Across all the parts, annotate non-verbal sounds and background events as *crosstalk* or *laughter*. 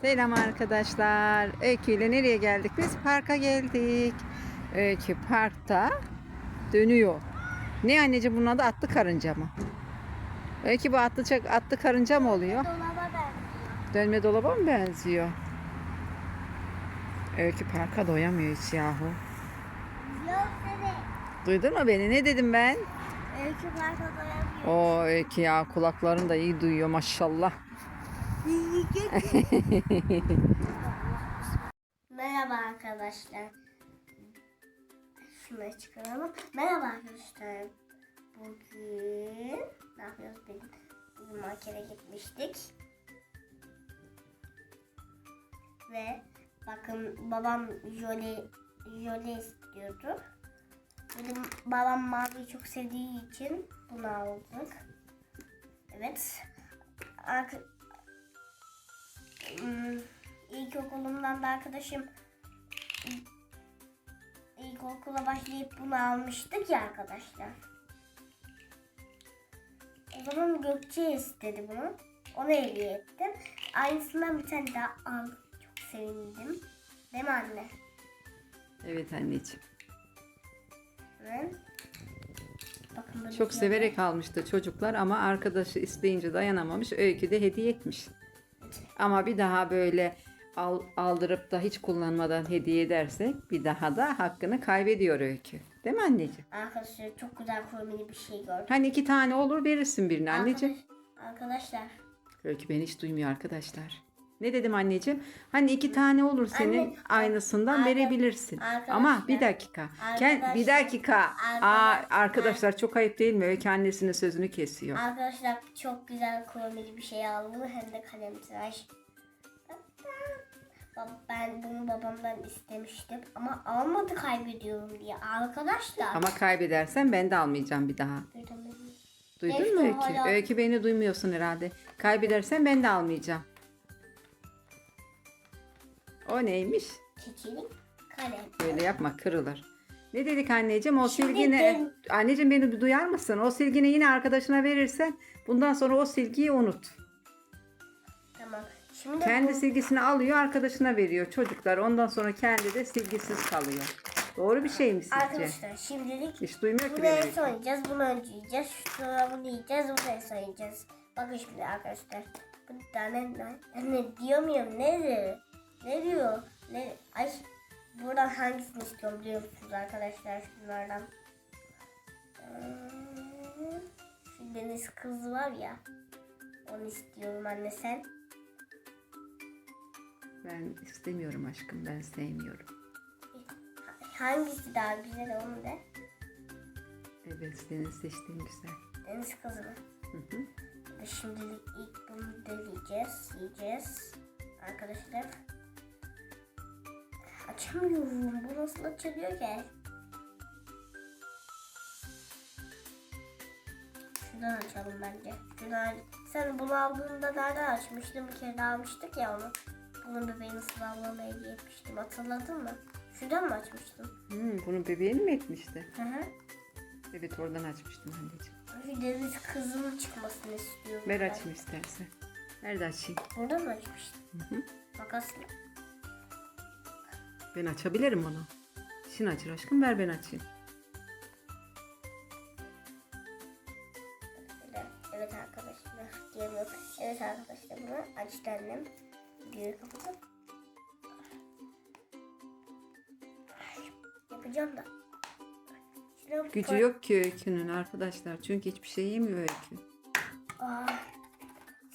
Selam arkadaşlar. Öykü ile nereye geldik? Biz parka geldik. Öykü parkta dönüyor. Ne anneciğim bunun adı atlı karınca mı? Öykü bu atlı, çak- atlı karınca mı oluyor? Dolaba benziyor. Dönme dolaba mı benziyor? Öykü parka doyamıyor hiç yahu. Yok seni. Duydun mu beni? Ne dedim ben? Öykü parka doyamıyor. O Öykü ya kulakların da iyi duyuyor maşallah. *laughs* Merhaba arkadaşlar. Şunu çıkaralım. Merhaba arkadaşlar. Bugün ne yapıyoruz? Bugün, bugün markete gitmiştik. Ve bakın babam jöle, jöle istiyordu. Benim babam maviyi çok sevdiği için bunu aldık. Evet. Hmm, ilkokulumdan da arkadaşım ilk- ilkokula başlayıp bunu almıştık ya arkadaşlar. O zaman Gökçe istedi bunu. Ona hediye ettim. Aynısından bir tane daha aldım. Çok sevindim. Değil mi anne? Evet anneciğim. Evet. Bakın Çok şöyle. severek almıştı çocuklar ama arkadaşı isteyince dayanamamış. Öykü de hediye etmiş. Ama bir daha böyle al, aldırıp da hiç kullanmadan hediye edersek bir daha da hakkını kaybediyor Öykü. Değil mi anneciğim? Arkadaşlar çok güzel komedi bir şey gördüm. Hani iki tane olur verirsin birini anneciğim. Arkadaş- arkadaşlar Öykü beni hiç duymuyor arkadaşlar. Ne dedim anneciğim? Hani iki tane olur senin Anne, aynısından arka- verebilirsin. Ama bir dakika. Ken, bir arkadaşlar, dakika. Aa, arkadaşlar. arkadaşlar çok ayıp değil mi? Öykü annesinin sözünü kesiyor. Arkadaşlar çok güzel komedi bir şey aldım. Hem de kalem tıraş. Bab- Ben bunu babamdan istemiştim ama almadı kaybediyorum diye. Arkadaşlar. Ama kaybedersen ben de almayacağım bir daha. Duydun Neyse, mu Öykü? hala- Öykü beni duymuyorsun herhalde. Kaybedersen ben de almayacağım. O neymiş? Çiçeğin kalem. Böyle yapma kırılır. Ne dedik anneciğim? O Şimdi silgini... ben- Anneciğim beni duyar mısın? O silgini yine arkadaşına verirsen bundan sonra o silgiyi unut. Tamam. Şimdi Kendi bu- silgisini alıyor arkadaşına veriyor çocuklar. Ondan sonra kendi de silgisiz kalıyor. Doğru bir şey mi sizce? Arkadaşlar şimdilik Hiç duymuyor ki bunu beni. son yiyeceğiz. Bunu önce yiyeceğiz. Sonra bunu yiyeceğiz. Son yiyeceğiz. Bakın şimdi arkadaşlar. Bir tane ne, ne diyor muyum? Ne diyor? Ne diyor? Ne? Ay buradan hangisini istiyorum biliyor musunuz arkadaşlar şunlardan? Ee, Şu deniz kızı var ya. Onu istiyorum anne sen. Ben istemiyorum aşkım ben sevmiyorum. Hangisi daha güzel onu de. Evet senin seçtiğin güzel. Deniz kızı mı? Hı hı. Şimdilik ilk bunu deneyeceğiz, yiyeceğiz. Arkadaşlar. Açamıyorum. Bu nasıl açılıyor ki? Şuradan açalım bence. Şuradan. Sen bunu aldığında nereden açmıştın? Bir kere daha almıştık ya onu. Bunun bebeğini sıra ablama hediye etmiştim. Hatırladın mı? Şuradan mı açmıştın? Hmm, bunu bebeğin mi etmişti? Hı hı. Evet oradan açmıştım anneciğim. Şu deniz kızının çıkmasını istiyorum. Ver ben. açayım istersen. Nerede açayım? Buradan mı açmıştın? Hı hı. Makasla. Ben açabilirim onu. Dişin açır aşkım ver ben açayım. Evet arkadaşlar diyemiyorum. Evet arkadaşlar bunu açtı annem. Diğer kapatıp. Yapacağım da. Şuna Gücü koy- yok ki öykünün arkadaşlar. Çünkü hiçbir şey yemiyor öykü. Aa,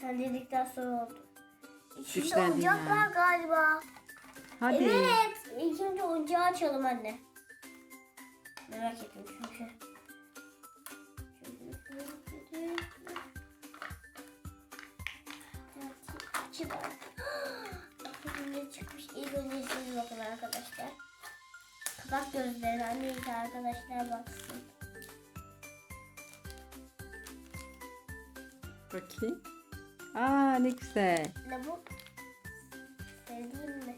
sen dedikten sonra oldu. İçinde Güçlendin yani. galiba. Hadi. Evet. İlk önce açalım anne. Merak ettim çünkü. Bakın *gasps* ne çıkmış. İlk önce siz bakın arkadaşlar. Kapak gözlerini anne arkadaşlar baksın. Bakayım. Aa ne güzel. Ne bu? Sevdiğim mi?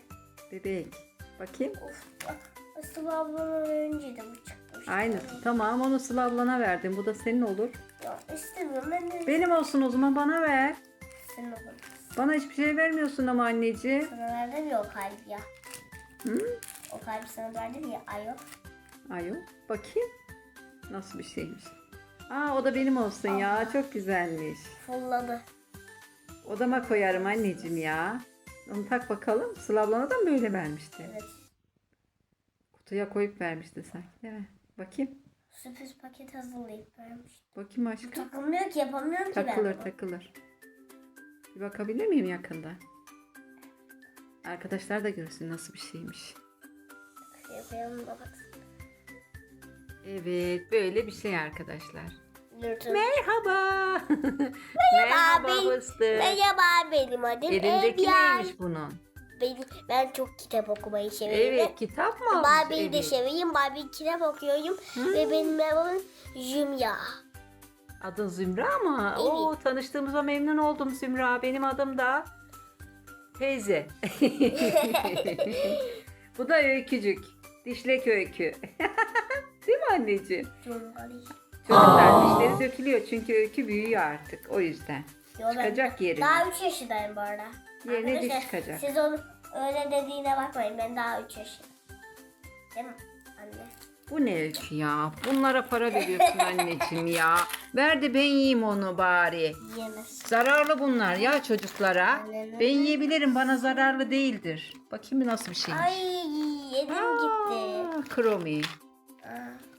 Bebek. Bakayım. Of bak. Asıl önce de bu çıkmış. Aynısı. Tamam onu Sıla ablana verdim. Bu da senin olur. Ya istemiyorum ben de Benim olsun o zaman bana ver. senin olsun. Bana hiçbir şey vermiyorsun ama anneciğim. Sana verdim ya o kalbi ya. Hı? O kalbi sana verdim ya. Ay yok. Ay yok. Bakayım. Nasıl bir şeymiş. Aa o da benim olsun ya. Çok güzelmiş. Fulladı. Odama koyarım anneciğim ya. Onu tak bakalım. Sıla ablana da mı böyle vermişti? Evet. Kutuya koyup vermişti sanki değil mi? Bakayım. Sürpriz paket hazırlayıp vermiş. Bakayım aşkım. Takılmıyor ki yapamıyorum ki ben. Takılır takılır. Bir bakabilir miyim yakında? Arkadaşlar da görsün nasıl bir şeymiş. Yapayım da bak. Evet böyle bir şey arkadaşlar. Lütfen. Merhaba. Merhaba, ben- fıstık. Merhaba benim adım Elindeki Ebyan. neymiş bunun? Benim, ben çok kitap okumayı severim. Evet kitap mı almış? Barbie'yi de Evet. severim. Barbie kitap okuyorum. Ve benim adım Jumya. Adın Zümra mı? Evet. Oo, tanıştığımıza memnun oldum Zümra. Benim adım da teyze. *laughs* Bu da öykücük. Dişlek öykü. *laughs* Değil mi anneciğim? Jumya. Çocuklar dişleri dökülüyor çünkü öykü büyüyor artık. O yüzden. Yo, ben Çıkacak yerine. Daha 3 yaşındayım bu arada. Yerine diş çıkacak. Siz onu öyle dediğine bakmayın. Ben daha 3 yaşındayım. Değil mi anne? Bu ne öykü ya? Bunlara para veriyorsun *laughs* anneciğim ya. Ver de ben yiyeyim onu bari. Yiyemez. Zararlı bunlar ya çocuklara. Ben yiyebilirim bana zararlı değildir. Bakayım nasıl bir şeymiş. Ay yedim gitti. Aa, Kromi. Aa,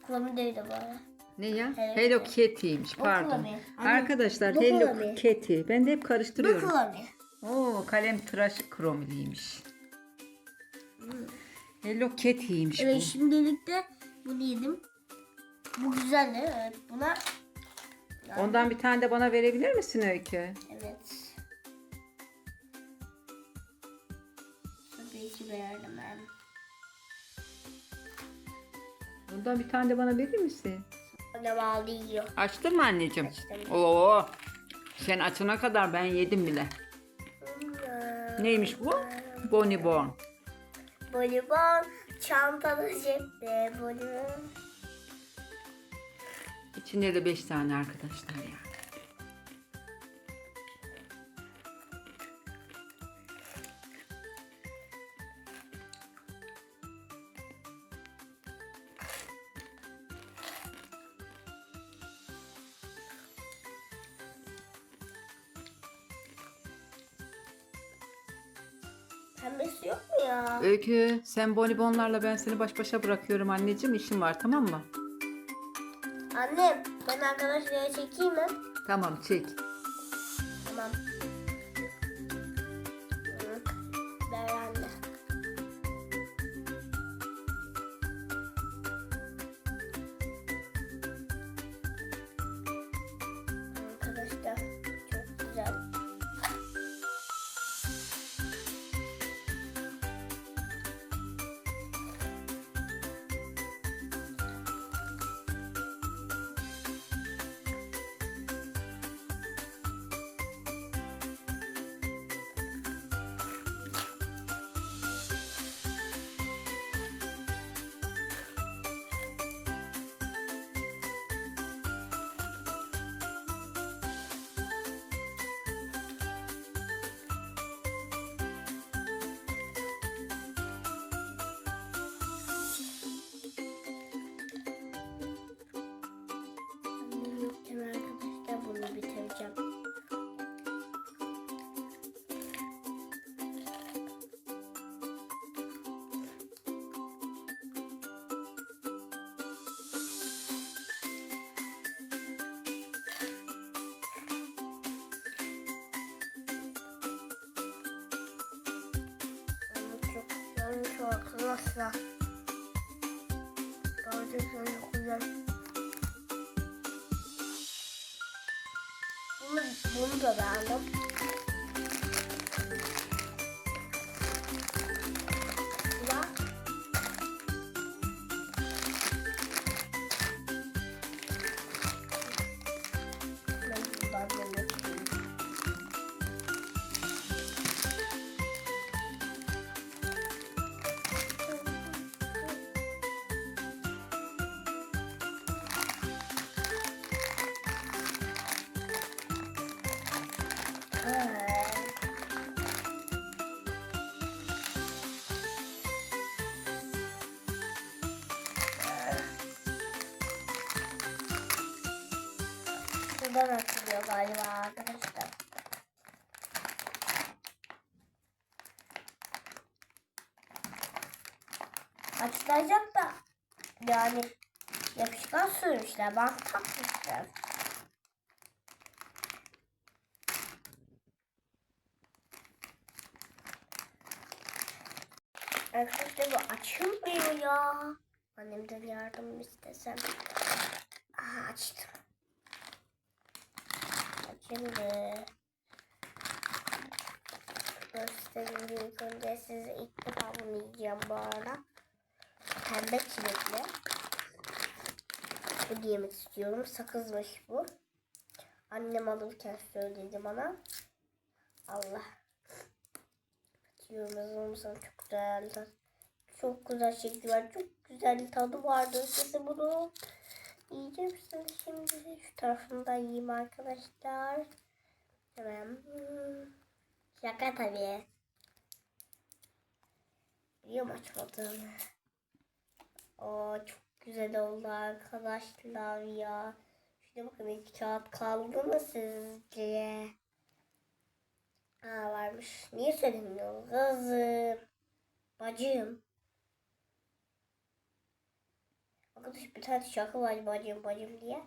Kulağımdaydı bu arada. Ne ya? Hello Hello Kitty'ymiş Bu pardon. Anne, Arkadaşlar bu Hello Kromi. Kitty. Ben de hep Bu karıştırıyorum. kulağımı. Oo kalem tıraş kromiliymiş. Hello Kitty'ymiş Evet bu. şimdilik de bunu yedim. Bu güzel değil mi? Evet buna Ondan bir tane de bana verebilir misin Öykü? evet. Tabii ki verdim ben. Bundan bir tane de bana verir misin? Anne bağlı yiyor. Açtın mı anneciğim? Açtım. Oo. Sen açana kadar ben yedim bile. Neymiş bu? Bonibon. Bonibon çantalı cepte bonibon. İçinde de 5 tane arkadaşlar ya. Ya? Öykü sen bonibonlarla ben seni baş başa bırakıyorum anneciğim işim var tamam mı? Annem ben arkadaşlara çekeyim mi? Tamam çek. Arkadaşlar. Gerçekten çok güzel. Bunu, bunu da beğendim. Galiba arkadaşlar. Açılacak da yani yapışkan sürmüşler. Bant takmışlar. Arkadaşlar bu açılmıyor ya. Annemden yardım istesem. Aha açtım. Açıldı. Göstereyim önce size ilk defa bunu yiyeceğim bu arada. Pembe çilekli. Bu yemek istiyorum. Sakızmış bu. Annem alırken söyledi bana. Allah. Açıyoruz sana çok güzel. Çok güzel şekli var. Çok güzel tadı vardı. Size bunu yiyeceğim size şimdi. Şu tarafını da yiyeyim arkadaşlar. Hmm. Şaka tabii. Biliyorum açmadığımı. Aa çok güzel oldu arkadaşlar ya. Şuna bakın iki kağıt kaldı mı sizce? Aa varmış. Niye söylemiyor kızım? Bacım. Arkadaş bir tane şarkı var bacım bacım diye.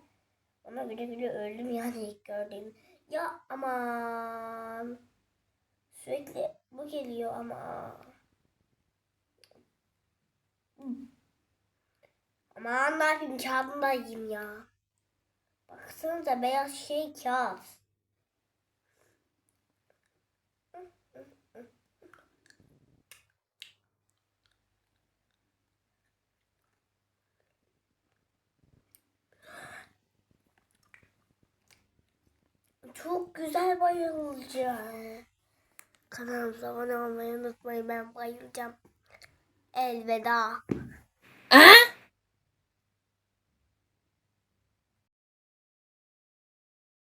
Ona güle güle öldüm yani ilk gördüğüm. Ya aman. Sürekli bu geliyor ama. Aman ne yapayım ya. Baksanıza beyaz şey kağıt. Çok güzel bayılacağım. Kanalımıza abone olmayı unutmayın. Ben bayılacağım. Elveda.